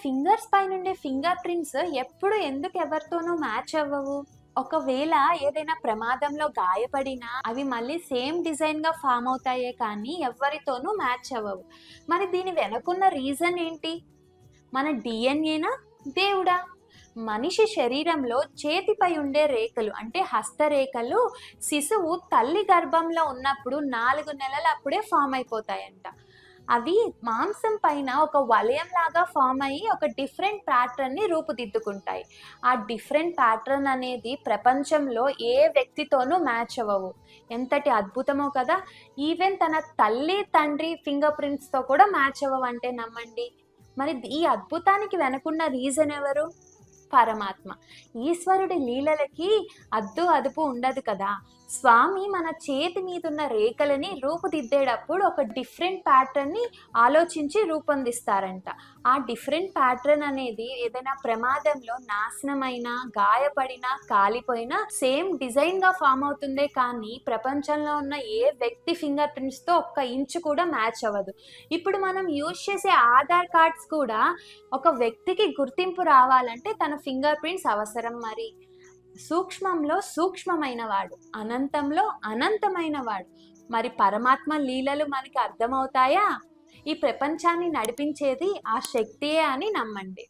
Fingers పైన ఉండే finger prints ఎప్పుడు ఎందుకు ఎవరితోనూ మ్యాచ్ అవ్వవు? ఒకవేళ ఏదైనా ప్రమాదంలో గాయపడినా అవి మళ్ళీ సేమ్ డిజైన్గా ఫామ్ అవుతాయే కానీ ఎవరితోనూ మ్యాచ్ అవ్వవు. మరి దీని వెనకున్న రీజన్ ఏంటి? మన డిఎన్ఏనా దేవుడా! మనిషి శరీరంలో చేతిపై ఉండే రేఖలు అంటే హస్తరేఖలు శిశువు తల్లి గర్భంలో ఉన్నప్పుడు నాలుగు నెలలు అప్పుడే ఫామ్ అయిపోతాయంట. అవి మాంసం పైన ఒక వలయం లాగా ఫామ్ అయ్యి ఒక డిఫరెంట్ ప్యాటర్న్ని రూపుదిద్దుకుంటాయి. ఆ డిఫరెంట్ ప్యాటర్న్ అనేది ప్రపంచంలో ఏ వ్యక్తితోనూ మ్యాచ్ అవ్వవు. ఎంతటి అద్భుతమో కదా! ఈవెన్ తన తల్లి తండ్రి ఫింగర్ ప్రింట్స్తో కూడా మ్యాచ్ అవ్వవంటే నమ్మండి. మరి ఈ అద్భుతానికి వెనకున్న రీజన్ ఎవరు? పరమాత్మ. ఈశ్వరుడి లీలలకి అద్దు అదుపు ఉండదు కదా. స్వామి మన చేతి మీద ఉన్న రేఖలని రూపుదిద్దేటప్పుడు ఒక డిఫరెంట్ ప్యాటర్న్ని ఆలోచించి రూపొందిస్తారంట. ఆ డిఫరెంట్ ప్యాటర్న్ అనేది ఏదైనా ప్రమాదంలో నాశనమైన గాయపడిన కాలిపోయినా సేమ్ డిజైన్గా ఫామ్ అవుతుందే కానీ ప్రపంచంలో ఉన్న ఏ వ్యక్తి ఫింగర్ ప్రింట్స్తో ఒక్క ఇంచు కూడా మ్యాచ్ అవ్వదు. ఇప్పుడు మనం యూజ్ చేసే ఆధార్ కార్డ్స్ కూడా ఒక వ్యక్తికి గుర్తింపు రావాలంటే తన ఫింగర్ ప్రింట్స్ అవసరం మరి. సూక్ష్మంలో సూక్ష్మమైన వాడు అనంతంలో అనంతమైన వాడు మరి పరమాత్మ లీలలు మనకి అర్థమవుతాయా? ఈ ప్రపంచాన్ని నడిపించేది ఆ శక్తియే అని నమ్మండి.